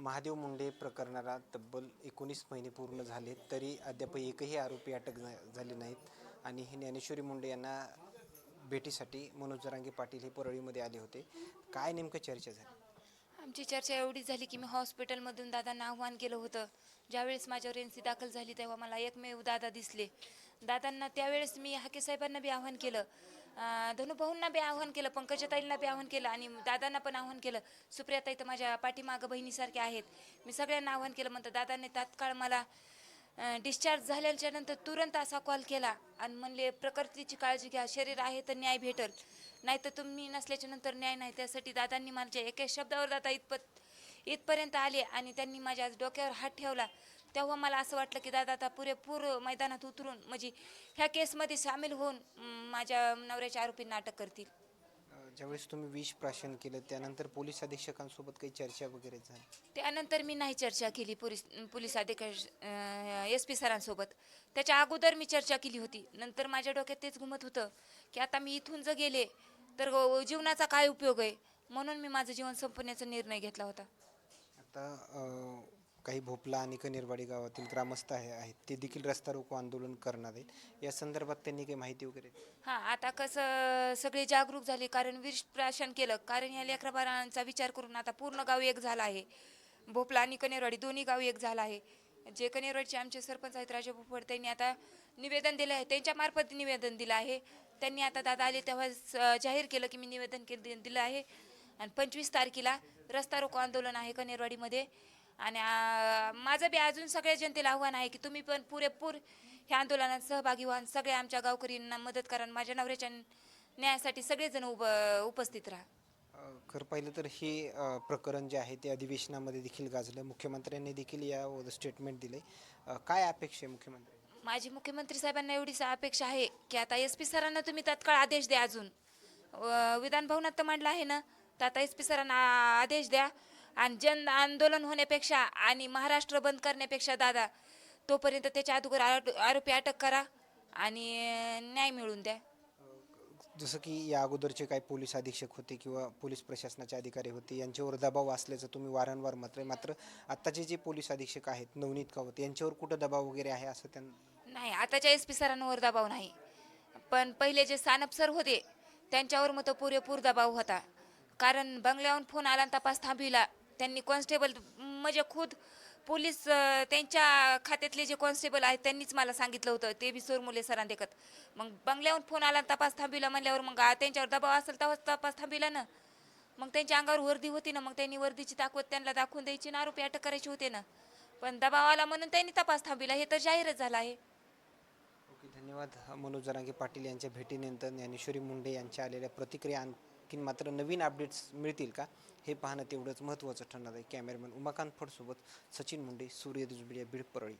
महादेव मुंडे प्रकरणाला तब्बल एकोणीस महिने पूर्ण झाले तरी अद्याप एकही आरोपी अटक झा- झाले नाहीत. आणि हे ज्ञानेश्वरी मुंडे यांना भेटीसाठी मनोज जरांगे पाटील हे परळीमध्ये आले होते. काय नेमकं चर्चा झाली? आमची चर्चा एवढीच झाली की मी हॉस्पिटलमधून दादांना आव्हान केलं होतं. ज्यावेळेस माझ्यावर एन सी दाखल झाली तेव्हा मला एकमेव दादा दिसले. दादांना त्यावेळेस मी हाके साहेबांना बी आव्हान केलं. धनुभाऊंना बी आव्हान केलं पंकजाताईंना बी आव्हान केलं आणि दादांना पण आव्हान केलं. सुप्रियाताई तर माझ्या पाठीमागं बहिणीसारख्या आहेत. मी सगळ्यांना आव्हान केलं म्हणतं दादांनी तात्काळ मला डिस्चार्ज झाल्याच्यानंतर तुरंत असा कॉल केला आणि म्हणले प्रकृतीची काळजी घ्या शरीर आहे तर न्याय भेटल. नाही तर तुम्ही नसल्याच्या नंतर न्याय नाही. त्यासाठी दादांनी माझ्या एका शब्दावर दादा इथपत इथपर्यंत आले आणि त्यांनी माझ्या आज डोक्यावर हात ठेवला. तेव्हा मला असं वाटलं की दादा आता पुरेपूर मैदानात उतरून म्हणजे ह्या केसमध्ये सामील होऊन माझ्या नवऱ्याच्या आरोपींना अटक करतील. ज्यावेळेस तुम्ही विष प्राशन केलं त्यानंतर पोलीस अधीक्षकांसोबत काही चर्चा वगैरे झाली? त्यानंतर मी नाही चर्चा केली पोलीस पोलीस अधीक्षक एस पी सरांसोबत. त्याच्या अगोदर मी चर्चा केली होती. नंतर माझ्या डोक्यात तेच घुमत होतं की आता मी इथून जर गेले तर जीवनाचा काय उपयोग आहे? म्हणून मी माझं जीवन संपवण्याचा निर्णय घेतला होता. आता काही भोपला आणि कनेरवाडी गावातील ग्रामस्थ आहे आहेत. ते देखील रस्ता रोको आंदोलन करणार आहेत. या संदर्भात त्यांनी काही माहिती वगैरे हां आता कसं सगळे जागरूक झाले. कारण वीर प्राशन केलं. कारण या लेकरा बाळांचा विचार करून आता पूर्ण गाव एक झाला आहे. भोपला आणि कनेरवाडी दोन्ही गाव एक झाला आहे. जे कनेरवाडीचे आमचे सरपंच आहेत राजा भोपड त्यांनी आता निवेदन दिलं आहे. त्यांच्या मार्फत निवेदन दिलं आहे. त्यांनी आता दादा आले तेव्हा स- जाहीर केलं की मी निवेदन केलं दिलं आहे. आणि पंचवीस तारखेला रस्ता रोको आंदोलन आहे कनेरवाडीमध्ये. आणि आ, माझं बी अजून सगळ्या जनतेला आव्हान आहे की तुम्ही पण पुरेपूर ह्या आंदोलनात सहभागी व्हा सगळ्या आमच्या गावकरींना मदत करा आणि माझ्या नवऱ्याच्या न्यायासाठी सगळेजण उभ उपस्थित राहा. खरं पाहिलं तर हे प्रकरण जे आहे ते अधिवेशनामध्ये देखील गाजलं. मुख्यमंत्र्यांनी देखील यावर स्टेटमेंट दिले. काय अपेक्षा आहे मुख्यमंत्री माझी मुख्यमंत्री साहेबांना एवढीच अपेक्षा आहे की आता एस पी सरांना तुम्ही तत्काळ आदेश द्या अजून. विधान भवनात तर मांडलं आहे ना? तर आता एस पी सरांना आदेश द्या. आणि जन आंदोलन होण्यापेक्षा आणि महाराष्ट्र बंद करण्यापेक्षा दादा तोपर्यंत त्याच्या अगोदर आरो- आरोपी अटक करा आणि न्याय मिळवून द्या. जसं की या अगोदरचे काही पोलीस अधीक्षक होते किंवा पोलीस प्रशासनाचे अधिकारी होते यांच्यावर दबाव असल्याचं तुम्ही वारंवार मात्र मात्र आत्ताचे जे पोलीस अधीक्षक आहेत नवनीत कावत यांच्यावर कुठं दबाव वगैरे आहे असं त्यांना नाही आताच्या एस पी सरांवर दबाव नाही. पण पहिले जे सानप सर होते त्यांच्यावर मग तो पुरेपूर दबाव होता. कारण बंगल्याहून फोन आला तपास थांबविला. त्यांनी कॉन्स्टेबल म्हणजे खुद पोलीस त्यांच्या खात्यातले जे कॉन्स्टेबल आहेत त्यांनीच मला सांगितलं होतं. ते बी सोरमुले सरांदेखत. मग बंगल्याहून फोन आला तपास थांबविला म्हणल्यावर मग त्यांच्यावर दबाव असेल तेव्हाच तपास थांबविला ना. मग त्यांच्या अंगावर वर्दी होती ना मग त्यांनी वर्दीची ताकद त्यांना दाखवून द्यायची ना आरोपी अटक करायची होते ना. पण दबाव आला म्हणून त्यांनी तपास थांबविला. हे तर जाहीरच झालं आहे. ओके धन्यवाद. मनोज जरांगे पाटील यांच्या भेटीनंतर ज्ञानेश्वरी मुंडे यांच्या आलेल्या प्रतिक्रिया की मात्र नवीन अपडेट्स मिळतील का? हे पाहणं तेवढंच महत्त्वाचं ठरणार आहे. कॅमेरामॅन उमाकांत फडसोबत सचिन मुंडे सूर्य दुजबिडिया बीड परळी